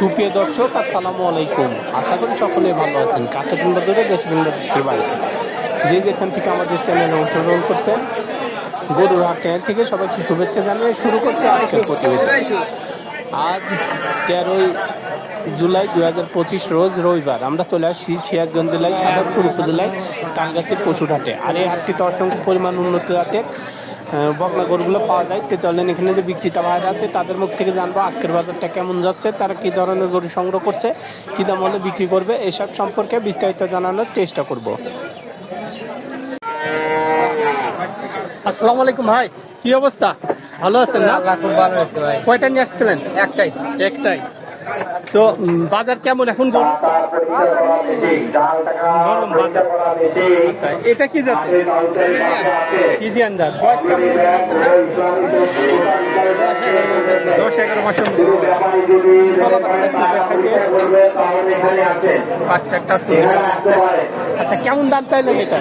সুপ্রিয় দর্শক আসসালামু আলাইকুম। আশা করি সকলে ভালো আছেন। কাছে কিংবা দূরে দেশে কিংবা দেশের বাইরে। যে যেখান থেকে আমাদের চ্যানেলে অংশগ্রহণ করছেন গরুর হাট চ্যানেল থেকে সবাইকে শুভেচ্ছা জানিয়ে শুরু করছে আজকের প্রতিবেদন। আজ তেরোই জুলাই দু হাজার পঁচিশ রোজ রবিবার। আমরা চলে আসছি সিরাজগঞ্জ জেলায় সাদাপুর উপজেলায় তালগাছির পশুর হাটে। আর এই হাটটিতে অসংখ্য পরিমাণ উন্নত আহ, বকনা গরুগুলো পাওয়া যায়। তো চলেন এখানে যে বিক্রেতা ভাইরা আছে তাদের মুখ থেকে জানব আজকের বাজারটা কেমন যাচ্ছে তারা কী ধরনের গরু সংগ্রহ করছে কী দাম হলে বিক্রি করবে এসব সম্পর্কে বিস্তারিত জানানোর চেষ্টা করব। আসসালামু আলাইকুম ভাই কি অবস্থা? ভালো আছেন না? কয়টা নিয়ে আসছিলেন? একটাই। একটাই। তো বাজার কেমন এখন গরু গরম বাজার। আচ্ছা এটা কি জাত ইজিয়ান জাত। বয়স কেমন? দশ এগারো মাসের বয়স। একটা। আচ্ছা কেমন দাম চাইলেন এটা।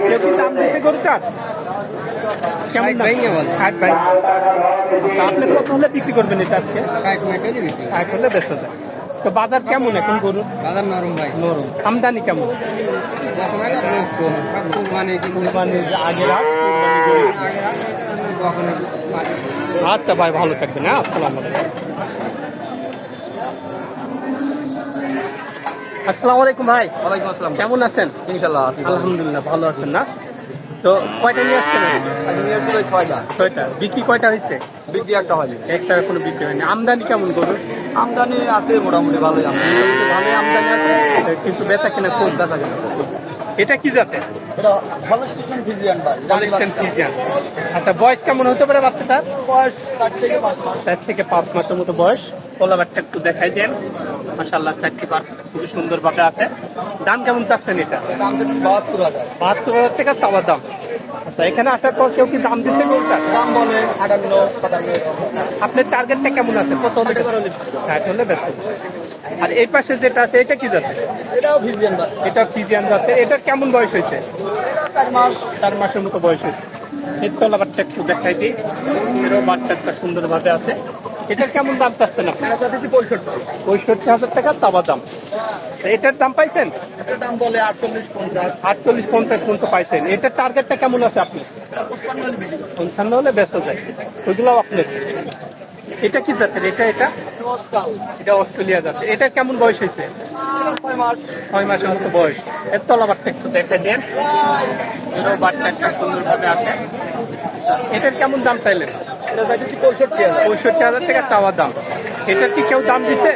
কেউ কি দাম দিতে গরুটার কেমন দাম? ষাট ভাই। আচ্ছা আপনি কত হলে বিক্রি করবেন এটা আজকে? ষাট হলে বেঁচে যায় তো বাজার কেমন এখন গরুর? বাজার নরম ভাই। নরম। আমদানি কেমন? আচ্ছা ভাই ভালো থাকবেন হ্যাঁ আসসালামু আসসালামু আলাইকুম ভাই। ওয়ালাইকুম আসসালাম। কেমন আছেন? ইনশাল্লাহ আছি আলহামদুলিল্লাহ ভালো আছেন না? তো কয়টা নিয়ে আসছেন ছয়টা। ছয়টা। বিক্রি কয়টা হয়েছে? বিক্রি একটা হয় একটা এখনও বিক্রি হয়নি। আমদানি কেমন গরু? আমদানি আছে মোটামুটি ভালোই আমদানি ভালোই আমদানি আছে কিন্তু বেচা কিনা খুব। বেচা কেনা এটা কি জাতের? আচ্ছা বয়স কেমন হতে পারে বাচ্চাটার? বয়স চার থেকে পাঁচ চার থেকে পাঁচ মাসের মতো বয়স। পোলাবারটা একটু দেখাই দেন। মাসাল্লাহ চারটি বার খুবই সুন্দর ভাবে আছে। দাম কেমন চাচ্ছেন এটা? বাহাত্তর হাজার বাহাত্তর হাজার টাকা চাওয়ার দাম। আচ্ছা এখানে আসার পর কেউ কি দাম দিছে গরুটা? দাম বলে আটান্ন সাতান্ন। আপনার টার্গেটটা কেমন আছে? কত হলে ষাট হলে আর এই পাশে যেটা আছে এটা কি যাচ্ছে এটাও ফিজিয়ান এটা ফিজিয়ান যাচ্ছে এটার কেমন বয়স হয়েছে? চার মাস। চার মাসের মতো বয়স হয়েছে। এর তলাবারটা একটু দেখাই দিই। এরও বাচ্চাটা সুন্দরভাবে আছে। এটার কেমন দাম চাচ্ছেন আপনি? পঁয়ষট্টি। পঁয়ষট্টি হাজার টাকা চাওয়া দাম। এটার দাম পাইছেন? এটার দাম বলে আটচল্লিশ পঞ্চাশ। আটচল্লিশ পঞ্চাশ পর্যন্ত পাইছেন। এটার টার্গেটটা কেমন আছে আপনি পঞ্চান্ন হলে বেঁচে যায়। ওইগুলো আপনার। এটা কি জাতের? এটা এটা? এটা অস্ট্রেলিয়া জাতের। এটার কেমন বয়স হয়েছে? ছয় মাসের মতো বয়স। এর তলাবারটা একটু দেখে দেন। বাচ্চা একটা সুন্দরভাবে আছে। এটার কেমন দাম চাইলেন? এটা চাইতেছি পঁয়ষট্টি হাজার। পঁয়ষট্টি হাজার টাকা চাওয়া দাম। এটার কি কেউ দাম দিছে?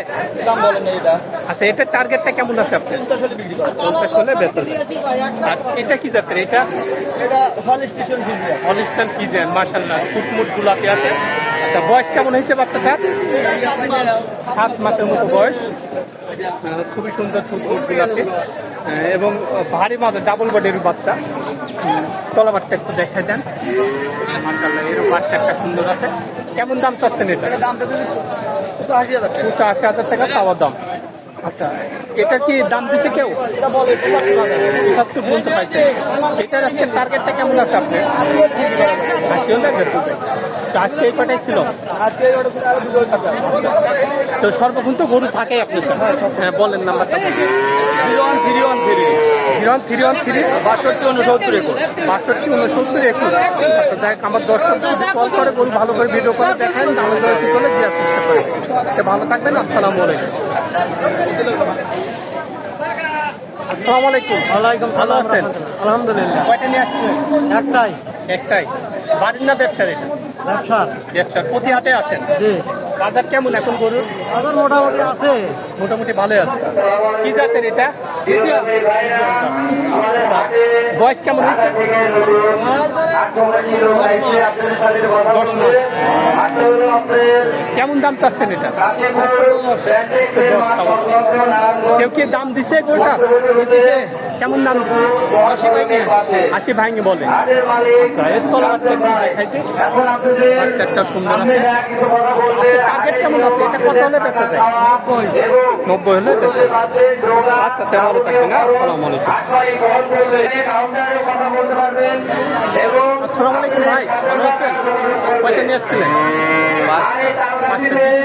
দাম বলেন এটা আচ্ছা এটার টার্গেটটা কেমন আছে আপনার? পঞ্চাশ হলে বেঁচে আর এটা কি জাতের? এটা এটা হল স্টেশন ফিজিয়ান। অলিস্টান কি দেন মার্শাল্লাহ ফুটমুট গুলাপি আছে। আচ্ছা বয়স কেমন হয়েছে বাচ্চাটার? সাত মাসের মতো বয়স। খুবই সুন্দর ফুটমুট গুলাপি। আহ, এবং ভারী মাঝে ডাবল বডির বাচ্চা। তলাবারটা একটু দেখাই দেন। বাচ্চা একটা সুন্দর আছে। কেমন দাম চাচ্ছেন এটা? পঁচাশি হাজার টাকা। পঁচা আশি হাজার টাকা চাওয়ার দাম। আচ্ছা এটা কি দাম দিছে কেউ? সত্তর বলতে পারছে এটার আজকে টার্গেটটা কেমন আছে আপনার? আশি হলে তো আজকে এই কটাই ছিল? আজকে এই অর্ডার আরও দুটো তো সর্বক্ষণ তো গরু থাকে আপনার কাছে। হ্যাঁ বলেন নাম্বারটা zero one three one three. Zero three one three বাষট্টি উনসত্তর একুশ। বাষট্টি উনসত্তর একুশ। আচ্ছা আমার দর্শক কল করে ভালো করে ভিডিও করে দেখেন দামে দরে ঠিক করে দেওয়ার চেষ্টা করেন ভালো থাকবেন আসসালামু আলাইকুম। আসসালামু আলাইকুম। ওয়ালাইকুম ভালো আছেন? আলহামদুলিল্লাহ। কয়টা নিয়ে আসছেন? একটাই। একটাই। বাড়ির না ব্যবসার এটা? ব্যবসা। ব্যবসার। প্রতি হাটে আসেন? জি। বাজার কেমন এখন গরুর? বাজার মোটামুটি আছে। মোটামুটি ভালোই আছে। কি জাতের এটা? বয়স কেমন হয়েছে? কেমন দাম চাচ্ছেন এটা? কেউ কি দাম দিছে গরুটা? কেমন দাম দিচ্ছে আশি ভাঙে। বলে। আচ্ছা এর তলাবারটা দেখাইতে। বাচ্চাটা সুন্দর আছে। টার্গেট কেমন আছে? এটা কত হলে বেঁচে যায়? নব্বই হলে বেঁচে আচ্ছা তাই ভালো থাকবেন হ্যাঁ? আসসালামু আলাইকুম। আসসালামু আলাইকুম ভাই ভালো আছেন? কয়টা নিয়ে আসছিলেন?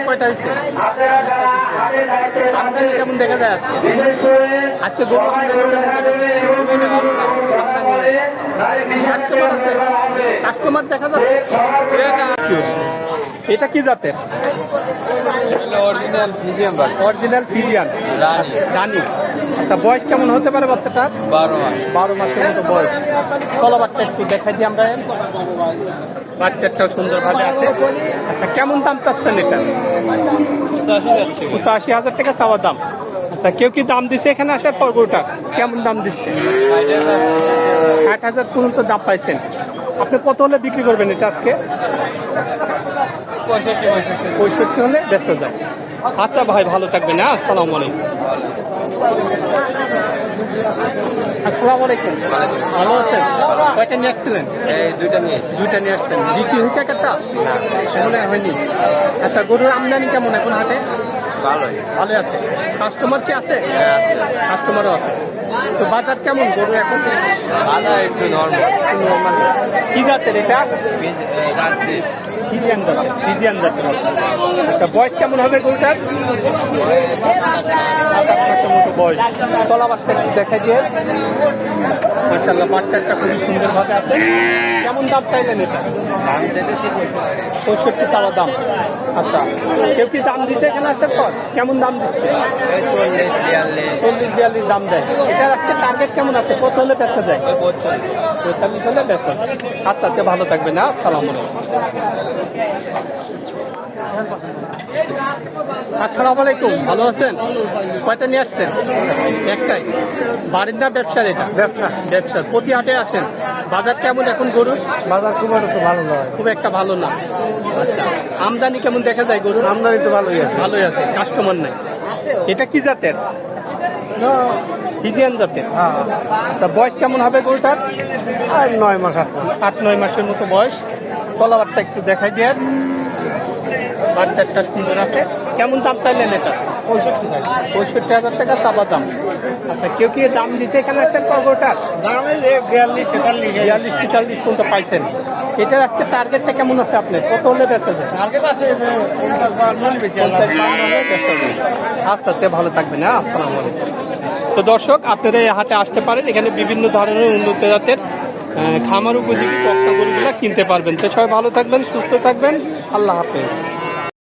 কয়টা হয়েছে? আমদানি কেমন দেখা যায় আজকে? গরু দেখা কাস্টমার আছে কাস্টমার দেখা যাচ্ছে। এটা কি জাতের? অরিজিনাল মিডিয়াম বাট অরিজিনাল ফিজিয়ান রানী। রানি। আচ্ছা বয়স কেমন হতে পারে বাচ্চাটার? বারো মাস। বারো মাসের মতো বয়স। কলাবারটা একটু দেখাই দিই আমরা। বাচ্চাটাও সুন্দরভাবে আছে। আচ্ছা কেমন দাম চাচ্ছেন এটা? পঁচাশি পঁচাশি হাজার টাকা চাওয়া দাম। আচ্ছা কেউ কি দাম দিচ্ছে এখানে আসার পর গরুটা কেমন দাম দিচ্ছে? ষাট হাজার পর্যন্ত দাম পাইছেন। আপনি কত হলে বিক্রি করবেন এটা আজকে? পঁয়ষট্টি হলে বেঁচে যায়। আচ্ছা ভাই ভালো থাকবেন হ্যাঁ? আসসালামু আলাইকুম। আসসালামু আলাইকুম। ভালো আছেন? কয়টা নিয়ে আসছিলেন? এই দুইটা নিয়ে দুইটা নিয়ে আসছেন। বিক্রি হয়েছে একটা? এখনও হয়নি। আচ্ছা গরুর আমদানি কেমন এখন হাটে? ভালোই। ভালো আছে। কাস্টমার কি আছে? কাস্টমারও আছে। তো বাজার কেমন গরু এখন? আদা একটু নর্মাল নর্মাল কি জাতের এটা? ফিজিয়ান জাতের ফিজিয়ান জাতের আচ্ছা বয়স কেমন হবে গরুটার? মতো বয়স। তলা বাচ্চা একটু দেখাই দিয়ে। মাসাল্লাহ বাচ্চাটা খুবই সুন্দরভাবে আছে। কেমন দাম চাইলেন এটা? দাম চাইতেছি পঁয়ষট্টি। চাওয়া দাম। আচ্ছা কেউ কি দাম দিচ্ছে এখানে আসার পর? কেমন দাম দিচ্ছে? চল্লিশ বিয়াল্লিশ। চল্লিশ বিয়াল্লিশ দাম দেয়। এটার আজকে টার্গেট কেমন আছে? কত হলে বেচা যায়? পঁয়তাল্লিশ। হলে বেচা যায়। আচ্ছা তে ভালো থাকবে না সালাম আসসালামু আলাইকুম ভালো আছেন? কয়টা নিয়ে আসছেন? একটাই। বাড়ির না ব্যবসার এটা? ব্যবসা। ব্যবসার। প্রতি হাটে আসেন। বাজার কেমন এখন গরুর? বাজার খুব একটা তো ভালো নয়। খুব একটা ভালো না। আচ্ছা আমদানি কেমন দেখা যায় গরুর? আমদানি তো ভালোই আছে। ভালোই আছে। কাস্টমার নাই। এটা কি জাতের? হ্যাঁ। আচ্ছা বয়স কেমন হবে গরুটার? আর নয় মাস আট মাস। আট নয় মাসের মতো বয়স। কলাবারটা একটু দেখাই দিয়ে বাচ্চাটা সুন্দর আছে। কেমন দাম চাইলেন এটা? পঁয়ষট্টি টাকা পঁয়ষট্টি হাজার টাকা চাপা দাম। আচ্ছা কেউ কি দাম দিচ্ছে এখানে দামে যে বিয়াল্লিশ তেতাল্লিশ বিয়াল্লিশ তেতাল্লিশ পর্যন্ত পাইছেন। এটার আজকে টার্গেটটা কেমন আছে আপনার? কত হলে বেচা যায়? টার্গেট আছে। আচ্ছা তে ভালো থাকবেন হ্যাঁ আসসালামু আলাইকুম। তো দর্শক আপনারা এই হাটে আসতে পারেন। এখানে বিভিন্ন ধরনের উন্নত জাতের খামার উপযোগী পক্ষাগুলো কিনতে পারবেন। তো সবাই ভালো থাকবেন সুস্থ থাকবেন। আল্লাহ হাফেজ।